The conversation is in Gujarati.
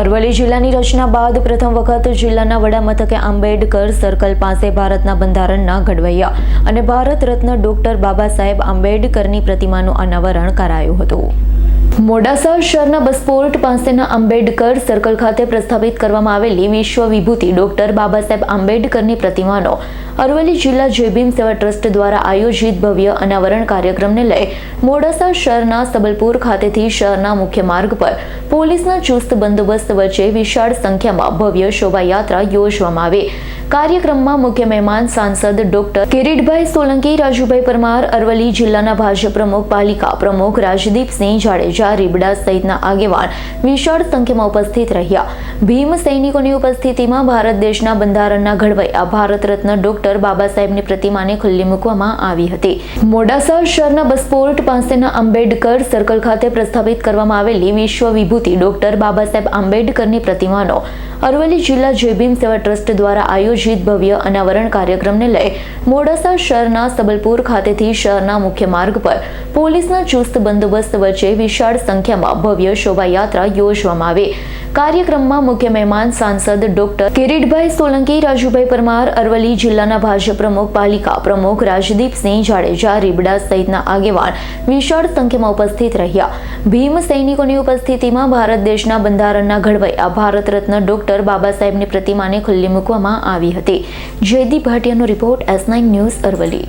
અરવલ્લી જિલ્લાની રચના બાદ પ્રથમ વખત જિલ્લાના વડા મથકે આંબેડકર સર્કલ પાસે ભારતના બંધારણના ઘડવૈયા અને ભારત રત્ન ડોક્ટર બાબા સાહેબ આંબેડકરની પ્રતિમાનું અનાવરણ કરાયું હતું. મોડાસા શહેરના બસપોર્ટ પાસેના આંબેડકર સર્કલ ખાતે પ્રસ્થાપિત કરવામાં આવેલી વિશ્વ વિભૂતિ ડોક્ટર બાબા સાહેબ આંબેડકરની પ્રતિમાનો અરવલ્લી જિલ્લા જયભીમ સેવા ટ્રસ્ટ દ્વારા આયોજિત ભવ્ય અનાવરણ કાર્યક્રમને લઈ મોડાસા શહેરના સબલપુર ખાતેથી શહેરના મુખ્ય માર્ગ પર પોલીસના ચુસ્ત બંદોબસ્ત વચ્ચે વિશાળ સંખ્યામાં ભવ્ય શોભાયાત્રા યોજવામાં આવી. કાર્યક્રમમાં મુખ્ય મહેમાન સાંસદ ડોક્ટર કિરીટભાઈ સોલંકી, રાજુભાઈ પરમાર, અરવલ્લી જિલ્લાના ભાજપ પ્રમુખ, પાલિકા પ્રમુખ રાજદીપસિંહ જાડેજા, રીબડા સહિતના આગેવાન વિશાળ સંખ્યામાં ઉપસ્થિત રહ્યા. ભીમ સૈનિકોની ઉપસ્થિતિમાં ભારત દેશના બંધારણના ઘડવૈયા ભારત રત્ન ડોક્ટર બાબા સાહેબની પ્રતિમાને ખુલ્લી મૂકવામાં આવી હતી. મોડાસા શહેરના બસપોર્ટ પાસેના આંબેડકર સર્કલ ખાતે પ્રસ્થાપિત કરવામાં આવેલી વિશ્વ વિભૂતિ ડોક્ટર બાબા સાહેબ આંબેડકરની પ્રતિમાનો અરવલ્લી જિલ્લા જયભીમ સેવા ટ્રસ્ટ દ્વારા આયોજિત ભવ્ય અનાવરણ કાર્યક્રમને લઈ મોડાસા શહેરના સબલપુર ખાતેથી શહેરના મુખ્ય માર્ગ પર પોલીસના ચુસ્ત બંદોબસ્ત વચ્ચે વિશાળ સંખ્યામાં ભવ્ય શોભાયાત્રા યોજવામાં આવી. કાર્યક્રમમાં મુખ્ય મહેમાન સાંસદ ડોક્ટર કિરીટભાઈ સોલંકી, રાજુભાઈ પરમાર, અરવલ્લી જિલ્લાના ભાજપ પ્રમુખ, પાલિકા પ્રમુખ રાજદીપસિંહ જાડેજા, રીબડા સહિતના આગેવાન વિશાળ સંખ્યામાં ઉપસ્થિત રહ્યા. ભીમ સૈનિકોની ઉપસ્થિતિમાં ભારત દેશના બંધારણના ઘડવૈયા ભારત રત્ન ડોક્ટર બાબા સાહેબની પ્રતિમાને ખુલ્લી મૂકવામાં આવી હતી. Jaydeep ભાટિયાનો report S nine news Aravalli.